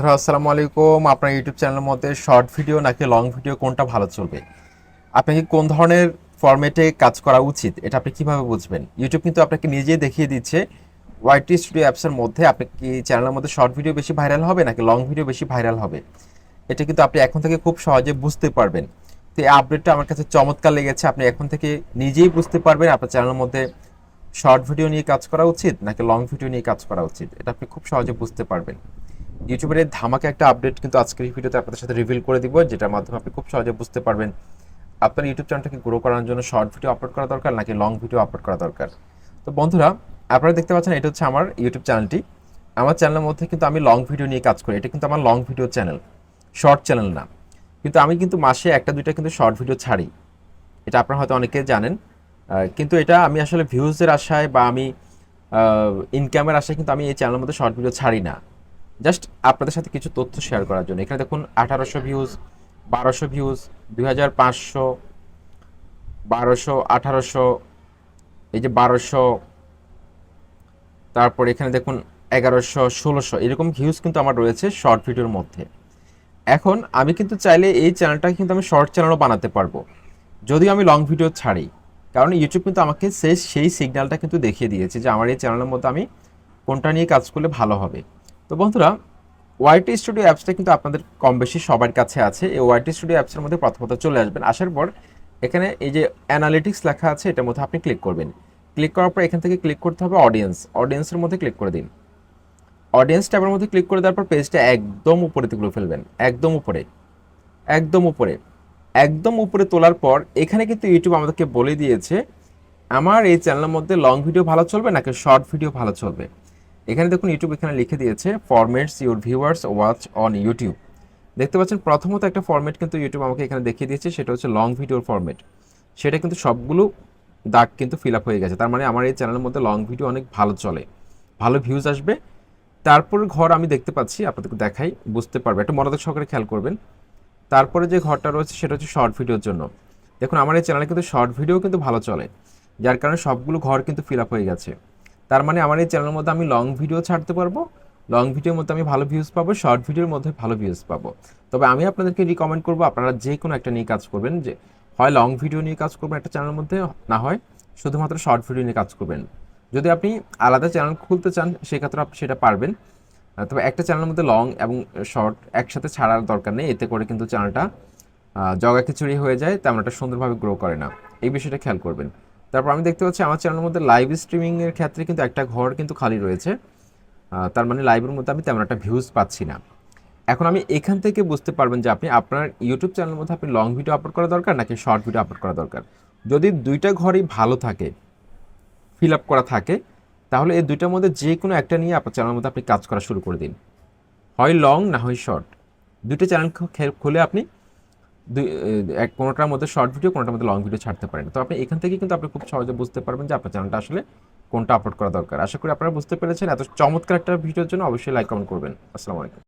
বন্ধুরা, আসসালামু আলাইকুম। আপনার ইউটিউব চ্যানেলের মধ্যে শর্ট ভিডিও নাকি লং ভিডিও, কোনটা ভালো চলবে? আপনাকে কোন ধরনের ফরম্যাটে কাজ করা উচিত, এটা আপনি কীভাবে বুঝবেন? ইউটিউব কিন্তু আপনাকে নিজেই দেখিয়ে দিচ্ছে ওয়াইটি স্টুডিও অ্যাপসের মধ্যে। আপনি কি চ্যানেলের মধ্যে শর্ট ভিডিও বেশি ভাইরাল হবে নাকি লং ভিডিও বেশি ভাইরাল হবে? এটা কিন্তু আপনি এখন থেকে খুব সহজে বুঝতে পারবেন। তো এই আপডেটটা আমার কাছে চমৎকার লেগেছে। আপনি এখন থেকে নিজেই বুঝতে পারবেন আপনার চ্যানেলের মধ্যে শর্ট ভিডিও নিয়ে কাজ করা উচিত নাকি লং ভিডিও নিয়ে কাজ করা উচিত। এটা আপনি খুব সহজে বুঝতে পারবেন। ইউটিউবের ধামাকে একটা আপডেট কিন্তু আজকের এই ভিডিওতে আপনাদের সাথে রিভিল করে দিব, যেটার মাধ্যমে আপনি খুব সহজে বুঝতে পারবেন আপনার ইউটিউব চ্যানেলটাকে গ্রো করার জন্য শর্ট ভিডিও আপলোড করা দরকার নাকি লং ভিডিও আপলোড করা দরকার। তো বন্ধুরা, আপনারা দেখতে পাচ্ছেন এটা হচ্ছে আমার ইউটিউব চ্যানেলটি আমার চ্যানেলের মধ্যে কিন্তু আমি লং ভিডিও নিয়ে কাজ করি। এটা কিন্তু আমার long video channel short channel না। কিন্তু আমি কিন্তু মাসে একটা, দুইটা কিন্তু শর্ট ভিডিও ছাড়ি। এটা আপনারা হয়তো অনেকে জানেন। কিন্তু এটা আমি আসলে ভিউজের আশায় বা আমি ইনকামের আশায় কিন্তু আমি এই চ্যানেলের মধ্যে শর্ট ভিডিও ছাড়ি না। জাস্ট আপনাদের সাথে কিছু তথ্য শেয়ার করার জন্য। এখানে দেখুন, আঠারোশো ভিউজ বারোশো ভিউজ দুই হাজার পাঁচশো, বারোশো, আঠারোশো, এই যে বারোশো, তারপর এখানে দেখুন, এগারোশো, ষোলোশো, এরকম ভিউজ কিন্তু আমার রয়েছে শর্ট ভিডিওর মধ্যে। এখন আমি কিন্তু চাইলে এই চ্যানেলটা কিন্তু আমি শর্ট চ্যানেলও বানাতে পারব। যদিও আমি লং ভিডিও ছাড়ি, কারণ ইউটিউব কিন্তু আমাকে সেই সেই সিগন্যালটা কিন্তু দেখিয়ে দিয়েছে যে আমার এই চ্যানেলের মধ্যে আমি কোনটা নিয়ে কাজ করলে ভালো হবে। তো বন্ধুরা ওয়াইটি স্টুডিও অ্যাপসটা কিন্তু আপনাদের কম বেশি সবার কাছে আছে। এই ওয়াইটি স্টুডিও অ্যাপসের মধ্যে প্রথমত চলে আসবেন। আসার পর এখানে এই যে অ্যানালিটিক্স লেখা আছে, এটার মধ্যে আপনি ক্লিক করবেন। ক্লিক করার পর এখান থেকে ক্লিক করতে হবে অডিয়েন্স অডিয়েন্সের মধ্যে ক্লিক করে দিন। অডিয়েন্স ট্যাবের মধ্যে ক্লিক করে দেওয়ার পর পেজটা একদম উপরে তুলে ফেলবেন। একদম উপরে। একদম উপরে। একদম উপরে তোলার পর এখানে কিন্তু ইউটিউব আমাদেরকে বলে দিয়েছে, আমার এই চ্যানেলের মধ্যে লং ভিডিও ভালো চলবে নাকি শর্ট ভিডিও ভালো চলবে? এখানে দেখুন ইউটিউব এখানে লিখে দিয়েছে formats your viewers watch on YouTube দেখতে পাচ্ছেন, প্রথমত একটা ফরম্যাট কিন্তু ইউটিউব আমাকে এখানে দেখিয়ে দিয়েছে, সেটা হচ্ছে লং ভিডিওর ফরম্যাট সেটা কিন্তু সবগুলো দাগ কিন্তু ফিল আপ হয়ে গেছে। তার মানে আমার এই চ্যানেলের মধ্যে লং ভিডিও অনেক ভালো চলে। ভালো ভিউজ আসবে। তারপর ঘর আমি দেখতে পাচ্ছি, আপনাদেরকে দেখাই, বুঝতে পারবে। একটু মনোযোগ সহকারে খেয়াল করবেন। তারপরে যে ঘরটা রয়েছে, সেটা হচ্ছে শর্ট ভিডিওর জন্য। দেখুন, আমার এই চ্যানেলে কিন্তু শর্ট ভিডিও কিন্তু ভালো চলে। যার কারণে সবগুলো ঘর কিন্তু ফিল আপ হয়ে গেছে। তার মানে আমার এই চ্যানেলের মধ্যে আমি লং ভিডিও ছাড়তে পারব। লং ভিডিওর মধ্যে আমি ভালো ভিউজ পাবো শর্ট ভিডিওর মধ্যে ভালো ভিউজ পাবো। তবে আমি আপনাদেরকে রিকমেন্ড করব, আপনারা যে কোনো একটা নিয়ে কাজ করবেন, যে হয় লং ভিডিও নিয়ে কাজ করবেন একটা চ্যানেলের মধ্যে, না হয় শুধুমাত্র শর্ট ভিডিও নিয়ে কাজ করবেন। যদি আপনি আলাদা চ্যানেল খুলতে চান, সেক্ষেত্রে আপনি সেটা পারবেন। তবে একটা চ্যানেলের মধ্যে লং এবং শর্ট একসাথে ছাড়ার দরকার নেই, এতে করে কিন্তু চ্যানেলটা জগা খিচুড়ি হয়ে যায়, তেমন একটা সুন্দরভাবে গ্রো করে না। এই বিষয়টা খেয়াল করবেন। তারপর আমি দেখতে পাচ্ছি আমার চ্যানেলের মধ্যে লাইভ স্ট্রিমিংয়ের ক্ষেত্রে কিন্তু একটা ঘর কিন্তু খালি রয়েছে। তার মানে লাইভের মধ্যে আমি তেমন একটা ভিউজ পাচ্ছি না। এখন আমি এখান থেকে বুঝতে পারবেন যে আপনি আপনার ইউটিউব চ্যানেলের মধ্যে আপনি লং ভিডিও আপলোড করা দরকার নাকি শর্ট ভিডিও আপলোড করা দরকার? যদি দুইটা ঘরই ভালো থাকে ফিল আপ করা থাকে, তাহলে এই দুইটার মধ্যে যে কোনো একটা নিয়ে আপনার চ্যানেলের মধ্যে আপনি কাজ করা শুরু করে দিন। হয় লং না হয় শর্ট দুইটা চ্যানেল খুলে আপনি দুই এক কোনোটার মধ্যে শর্ট ভিডিও কোনোটার মধ্যে লং ভিডিও ছাড়তে পারেন। তো আপনি এখান থেকে কিন্তু আপনি খুব সহজে বুঝতে পারবেন যে আপনার চ্যানেলটা আসলে কোনটা আপলোড করা দরকার। আশা করি আপনারা বুঝতে পেরেছেন। এত চমৎকার একটা ভিডিওর জন্য অবশ্যই লাইক কমেন্ট করবেন। আসসালামু আলাইকুম।